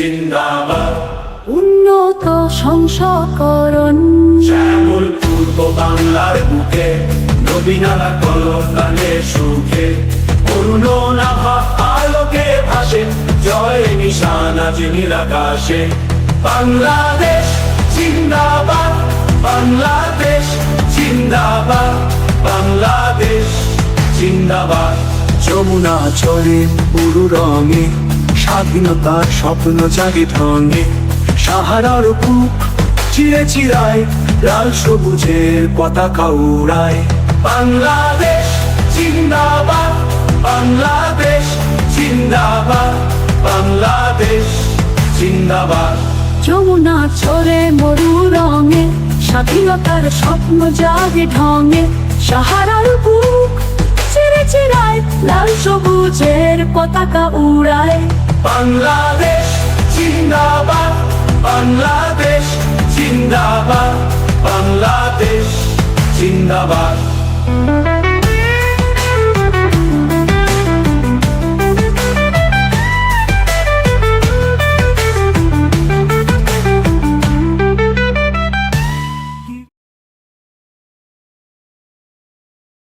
জিন্দাবাদ। উন্নত সংসকরণ। শ্যামল পূর্ব বাংলার বুকে নবীনারা কলকানে সুখে। অরুণ নাভা আলোকে ভাসে জয় নিশানা জিনির আকাশে। বাংলাদেশ জিন্দাবাদ বাংলাদেশ জিন্দাবাদ বাংলাদেশ জিন্দাবাদ। যমুনা চলে পুরু রঙে স্বাধীনতার স্বপ্ন জাগে ঢঙে সাহারার বুক চিরে চিরায়, লাল সবুজের পতাকা উড়ায়। বাংলাদেশ জিন্দাবাদ বাংলাদেশ জিন্দাবাদ বাংলাদেশ জিন্দাবাদ। যমুনা চরে মরু রঙে, স্বাধীনতার স্বপ্ন জাগে ঢঙে। সাহারার সবুজের পতাকা উড়ায়। বাংলাদেশ জিন্দাবাদ বাংলাদেশ জিন্দাবাদ বাংলাদেশ জিন্দাবাদ।